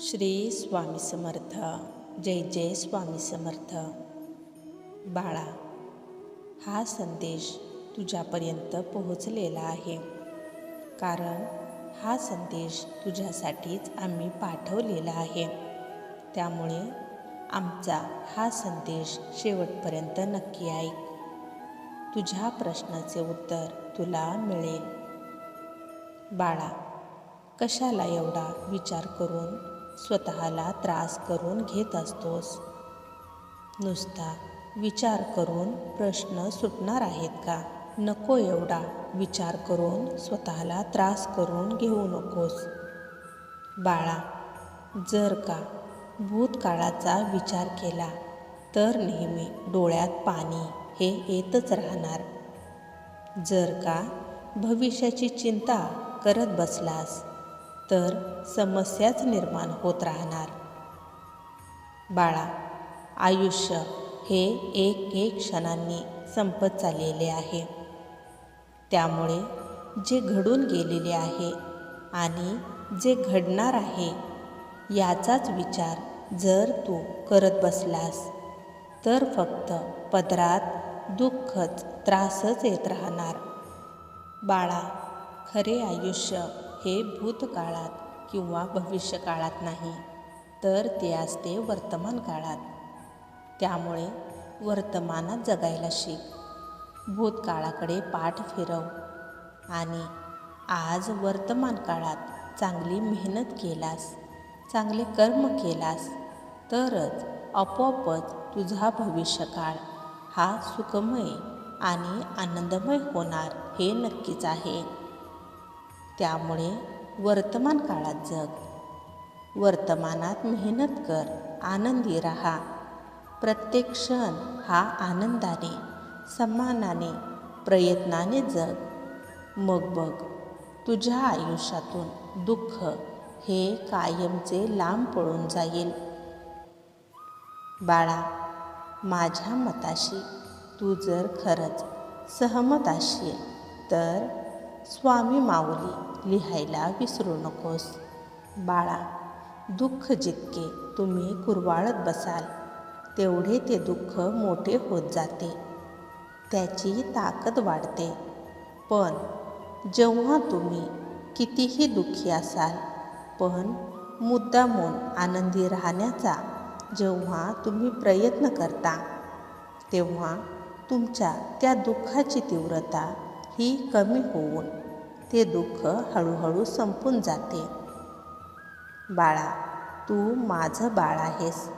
श्री स्वामी समर्थ. जय जय स्वामी समर्थ. बाळा हा संदेश तुझ्यापर्यंत पोहोचलेला आहे. कारण हा संदेश तुझ्यासाठीच आम्ही पाठवलेला आहे. त्यामुळे आमचा हा संदेश शेवटपर्यंत नक्की ऐक. तुझ्या प्रश्नाचे उत्तर तुला मिळेल. बाळा कशाला एवढा विचार करून स्वतःला त्रास करून घेत असतोस. नुसता विचार करून प्रश्न सुटणार आहेत का? नको एवढा विचार करून स्वतःला त्रास करून घेऊ नकोस. बाळा जर का भूतकाळाचा विचार केला तर नेहमी डोळ्यात पाणी हे येतच राहणार. जर का भविष्याची चिंता करत बसलास तर समस्याच निर्माण होत राहणार. बाळा आयुष्य हे एक एक क्षणांनी संपत चाललेले आहे. त्यामुळे जे घडून गेलेले आहे आणि जे घडणार आहे याचाच विचार जर तू करत बसलास तर फक्त पदरात दुःखच त्रासच येत राहणार. बाळा खरे आयुष्य हे भूतकाळात किंवा भविष्यकाळात नाही तर ते असते वर्तमान काळात त्यामुळे वर्तमानात जगायला शिक. भूतकाळाकडे पाठ फिरव. आणि आज वर्तमान काळात चांगली मेहनत केलास चांगले कर्म केलास तरच आपोआपच तुझा भविष्यकाळ हा सुखमय आणि आनंदमय होणार हे नक्कीच आहे. त्यामुळे वर्तमान काळात जग. वर्तमानात मेहनत कर आनंदी राहा. प्रत्येक क्षण हा आनंदाने सन्मानाने प्रयत्नाने जग. मग बघ तुझ्या आयुष्यातून दुःख हे कायमचे लांब पळून जाईल. बाळा माझ्या मताशी तू जर खरंच सहमत असशील तर स्वामी माऊली लिहायला विसरू नकोस. बाळा दुःख जितके तुम्ही कुरवाळत बसाल तेवढे ते दुःख मोठे होत जाते. त्याची ताकद वाढते. पण जेव्हा तुम्ही कितीही दुःखी असाल पण मुद्दामून आनंदी राहण्याचा जेव्हा तुम्ही प्रयत्न करता तेव्हा तुमच्या त्या दुःखाची तीव्रता ही कमी होऊन ते दुःख हळूहळू संपून जाते. बाळा तू माझं बाळ आहेस.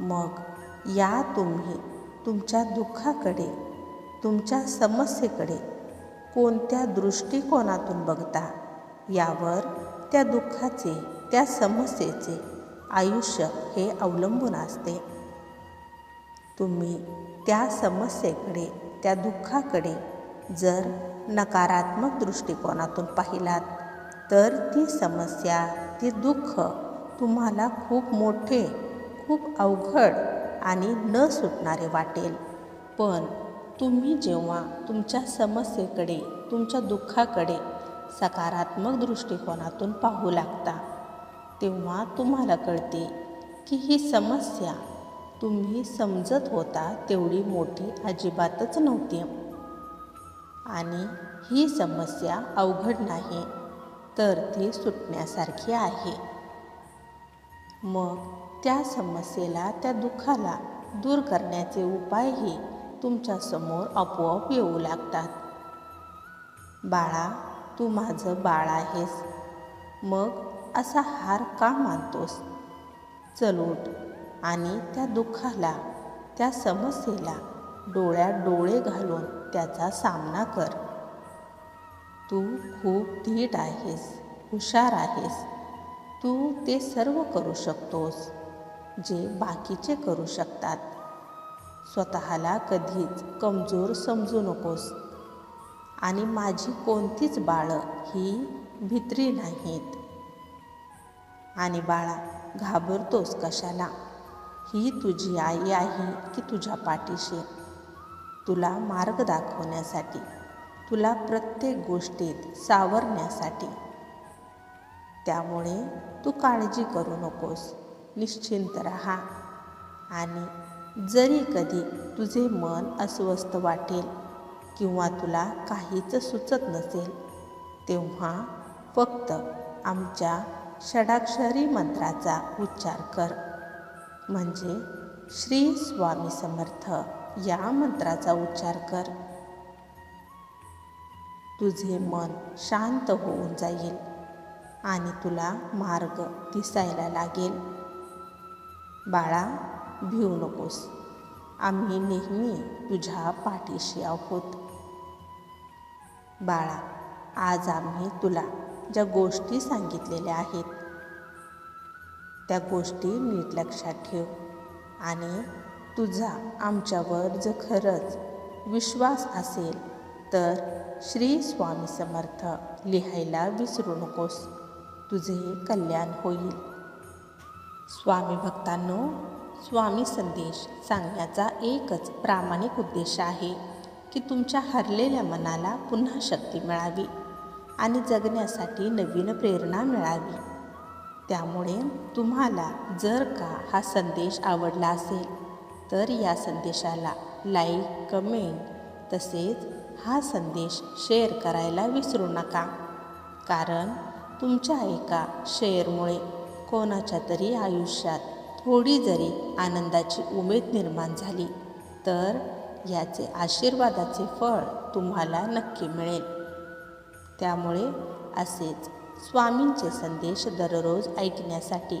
मग या तुम्ही तुमच्या दुःखाकडे तुमच्या समस्येकडे कोणत्या दृष्टिकोनातून बघता? यावर त्या दुःखाचे त्या समस्येचे आयुष्य हे अवलंबून असते. तुम्ही त्या समस्येकडे त्या दुःखाकडे जर नकारात्मक दृष्टिकोनातून पाहिलात तर ती समस्या ती दुःख तुम्हाला खूप मोठे खूप अवघड आणि न सुटणारे वाटेल. पण तुम्ही जेव्हा तुमच्या समस्येकडे तुमच्या दुःखाकडे सकारात्मक दृष्टिकोनातून पाहू लागता तेव्हा तुम्हाला कळते की ही समस्या तुम्ही समजत होता तेवढी मोठी अजिबातच नव्हती. आणि ही समस्या अवघड नाही तर ती सुटण्यासारखी आहे. मग त्या समस्येला त्या दुःखाला दूर करण्याचे उपायही तुमच्यासमोर आपोआप येऊ लागतात. बाळा तू माझं बाळ आहेस. मग असा हार का मानतोस? चल उठ आणि त्या दुःखाला त्या समस्येला डोळ्यात डोळे घालून त्याचा सामना कर. तू खूप धीट आहेस हुशार आहेस. तू ते सर्व करू शकतोस जे बाकीचे करू शकतात. स्वतःला कधीच कमजोर समजू नकोस. आणि माझी कोणतीच बाळं ही भित्री नाहीत. आणि बाळा घाबरतोस कशाला? ही तुझी आई आहे की तुझ्या पाठीशी? तुला मार्ग दाखवण्यासाठी तुला प्रत्येक गोष्टीत सावरण्यासाठी. त्यामुळे तू काळजी करू नकोस. निश्चिंत राहा. आणि जरी कधी तुझे मन अस्वस्थ वाटेल किंवा तुला काहीच सुचत नसेल तेव्हा फक्त आमच्या षडाक्षरी मंत्राचा उच्चार कर. म्हणजे श्री स्वामी समर्थ. या मंत्राचा उच्चार कर. तुझे मन शांत होऊन जाईल आणि तुला मार्ग दिसायला लागेल. बाळा भिवू नकोस. आम्ही नेहमी तुझ्या पाठीशी आहोत. बाळा आज आम्ही तुला ज्या गोष्टी सांगितलेल्या आहेत त्या गोष्टी नीट लक्षात ठेव आणि तुझा आमच्यावर जर खरंच विश्वास असेल तर श्री स्वामी समर्थ लिहायला विसरू नकोस. तुझे कल्याण होईल. स्वामी भक्तांनो स्वामी संदेश सांगण्याचा एकच प्रामाणिक उद्देश आहे की तुमच्या हरलेल्या मनाला पुन्हा शक्ती मिळावी आणि जगण्यासाठी नवीन प्रेरणा मिळावी. त्यामुळे तुम्हाला जर का हा संदेश आवडला असेल तर या संदेशाला लाईक कमेंट तसेच हा संदेश शेअर करायला विसरू नका. कारण तुमच्या एका शेअरमुळे कोणाच्या तरी आयुष्यात थोडी जरी आनंदाची उमेद निर्माण झाली तर याचे आशीर्वादाचे फळ तुम्हाला नक्की मिळेल. त्यामुळे असेच स्वामींचे संदेश दररोज ऐकण्यासाठी